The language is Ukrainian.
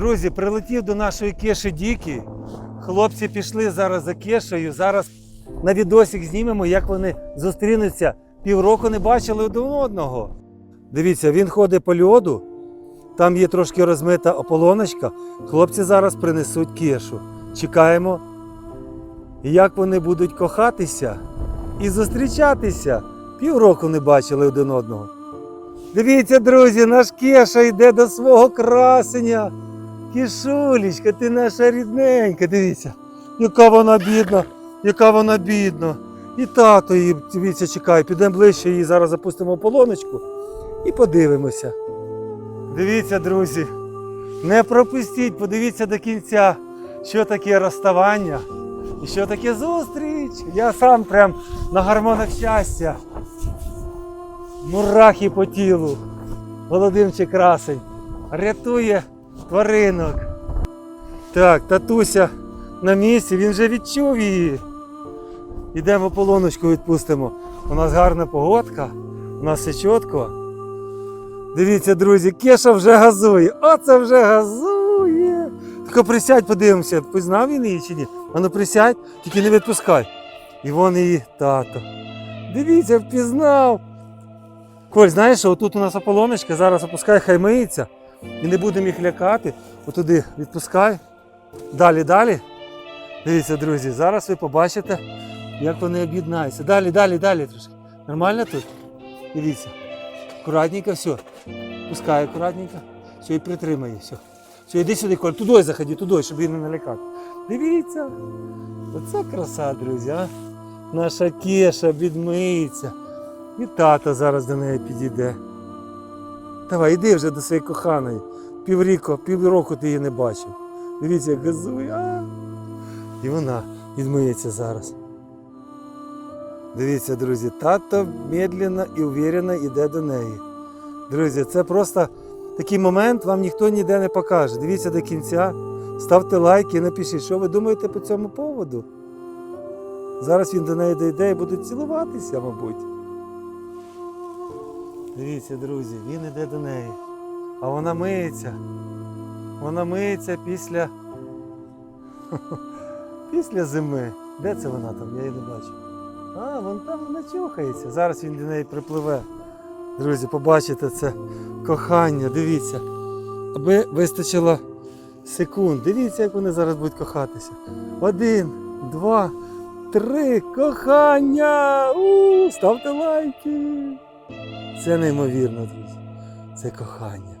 Друзі, прилетів до нашої кеші Дікі. Хлопці пішли зараз за кешею. Зараз на відосик знімемо, як вони зустрінуться. Півроку не бачили один одного. Дивіться, він ходить по льоду. Там є трошки розмита ополоночка. Хлопці зараз принесуть кешу. Чекаємо, як вони будуть кохатися і зустрічатися. Півроку не бачили один одного. Дивіться, друзі, наш Кеша йде до свого красення. Кішулечка, ти наша рідненька, дивіться, яка вона бідна, яка вона бідна. І тато її, дивіться, чекає, підемо ближче, її зараз запустимо полоночку і подивимося. Дивіться, друзі, не пропустіть, подивіться до кінця, що таке розставання і що таке зустріч. Я сам прям на гормонах щастя. Мурахи по тілу. Володимчик Красень рятує тваринок. Так, татуся на місці, він вже відчув її. Йдемо полоночку відпустимо. У нас гарна погодка, у нас все чітко. Дивіться, друзі, Кеша вже газує. Оце вже газує. Тільки присядь, подивимося, пізнав він її чи ні? Ану присядь, тільки не відпускай. І вон її тато. Дивіться, впізнав. Коль, знаєш, отут у нас ополоночка, зараз опускай, хай миється. І не будемо їх лякати. Отуди відпускай. Далі, далі. Дивіться, друзі, зараз ви побачите, як вони об'єднаються. Далі, далі, далі трошки. Нормально тут? Дивіться. Акуратненько, все. Пускай акуратненько. Все, і притримай, все. Все, іди сюди, Коль, туди заходи, туди, щоб її не налякати. Дивіться. Оце краса, друзі, а. Наша кеша відмиється. І тато зараз до неї підійде. Давай, іди вже до своєї коханої. Півріку, півроку ти її не бачив. Дивіться, як газує. І вона відмиється зараз. Дивіться, друзі, тато медленно і уверенно йде до неї. Друзі, це просто такий момент, вам ніхто ніде не покаже. Дивіться до кінця, ставте лайки і напишіть, що ви думаєте по цьому поводу. Зараз він до неї дійде і будуть цілуватися, мабуть. Дивіться, друзі, він іде до неї. А вона миється. Вона миється після. після зими. Де це вона там? Я її не бачу. А, вон там вона чухається. Зараз він до неї припливе. Друзі, побачите це кохання, дивіться. Аби вистачило секунд. Дивіться, як вони зараз будуть кохатися. Один, два, три. Кохання! У, ставте лайки! Це неймовірно, друзі. Це кохання.